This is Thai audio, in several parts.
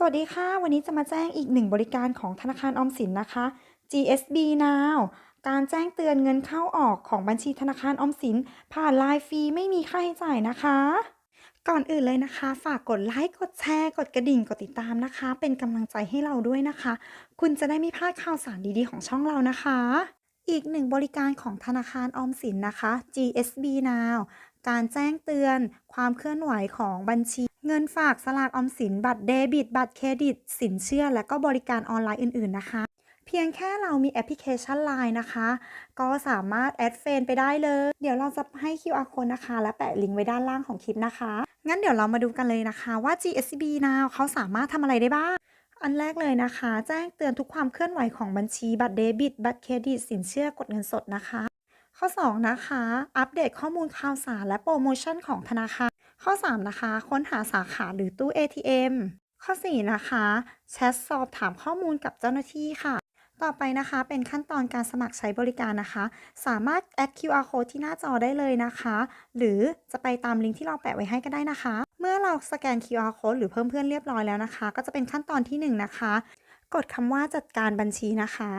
สวัสดีค่ะ วันนี้จะมาแจ้งอีกหนึ่งบริการของธนาคารออมสินนะคะ GSB Now การแจ้งเตือนเงินเข้าออกของบัญชีธนาคารออมสิน ผ่านไลน์ฟรีไม่มีค่าใช้จ่ายนะคะ ก่อนอื่นเลยนะคะ ฝากกดไลค์กดแชร์ กดกระดิ่งกดติดตามนะคะ เป็นกำลังใจให้เราด้วยนะคะ คุณจะได้ไม่พลาดข่าวสารดีๆของช่องเรานะคะ อีกหนึ่งบริการของธนาคารออมสินนะคะ GSB Now การแจ้งเตือนความเคลื่อนไหวของบัญชี เงินฝากสลากออมสิน บัตรเดบิต บัตรเครดิต สินเชื่อ และก็บริการออนไลน์อื่น ๆ นะคะ เพียงแค่เรามีแอปพลิเคชัน Line นะคะ ก็สามารถแอดเฟนไปได้เลย เดี๋ยวเราจะให้ QR code นะคะ และแปะลิงก์ไว้ด้านล่างของคลิปนะคะ งั้นเดี๋ยวเรามาดูกันเลยนะคะว่า GSB Now เขาสามารถทำอะไรได้บ้างอันแรกเลยนะคะ แจ้งเตือนทุกความเคลื่อนไหวของบัญชีบัตรเดบิต บัตรเครดิต สินเชื่อกดเงินสดนะคะ ข้อ 2 นะคะ อัปเดตข้อมูลข่าวสารและโปรโมชั่นของธนาคาร ข้อ 3 นะคะ ค้นหาสาขาหรือตู้ ATM ข้อ 4 นะคะแชทสอบถามข้อมูลกับเจ้าหน้าที่ค่ะ ต่อไปนะคะเป็นขั้นตอนการสมัครใช้บริการนะคะ สามารถแอด QR code ที่หน้าจอได้เลยนะคะ หรือจะไปตามลิงก์ที่เราแปะไว้ให้ก็ได้นะคะ เมื่อเราสแกน QR code หรือเพิ่มเพื่อนเรียบร้อยแล้วนะคะ ก็จะเป็นขั้นตอนที่ 1 นะคะ กดคำว่าจัดการบัญชีนะคะ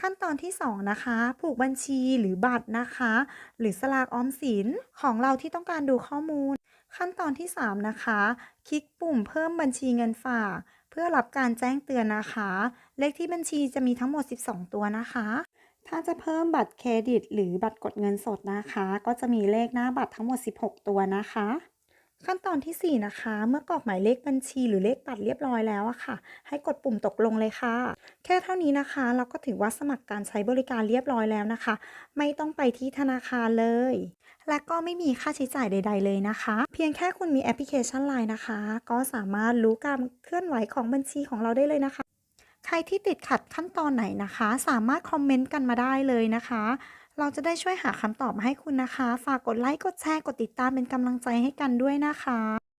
ขั้นตอนที่ 2 นะคะ ผูกบัญชีหรือบัตรนะคะ หรือสลากออมสินของเราที่ต้องการดูข้อมูล ขั้นตอนที่ 3 นะคะ คลิกปุ่มเพิ่มบัญชีเงินฝาก เพื่อรับการแจ้งเตือนนะคะ เลขที่บัญชีจะมีทั้งหมด 12 ตัวนะคะ ถ้าจะเพิ่มบัตรเครดิต หรือบัตรกดเงินสดนะคะ ก็จะมีเลขหน้าบัตรทั้งหมด 16 ตัวนะคะ ขั้นตอนทีสี่ 4 นะคะ เมื่อกรอกหมายเลขบัญชีหรือเลขบัตรเรียบร้อยแล้วอะค่ะ ให้กดปุ่มตกลงเลยค่ะ แค่เท่านี้นะคะ เราก็ถือว่าสมัครการใช้บริการเรียบร้อยแล้วนะคะ ไม่ต้องไปที่ธนาคารเลย และก็ไม่มีค่าใช้จ่ายใด ๆ เลยนะคะ เพียงแค่คุณมีแอปพลิเคชัน Line นะคะ ก็สามารถรู้การเคลื่อนไหวของบัญชีของเราได้เลยนะคะ ใครที่ติดขัดขั้นตอนไหนนะคะ สามารถคอมเมนต์กันมาได้เลยนะคะ เราจะได้ช่วยหาคำตอบมาให้คุณนะคะ ฝากกดไลค์ กดแชร์ กดติดตามเป็นกำลังใจให้กันด้วยนะคะ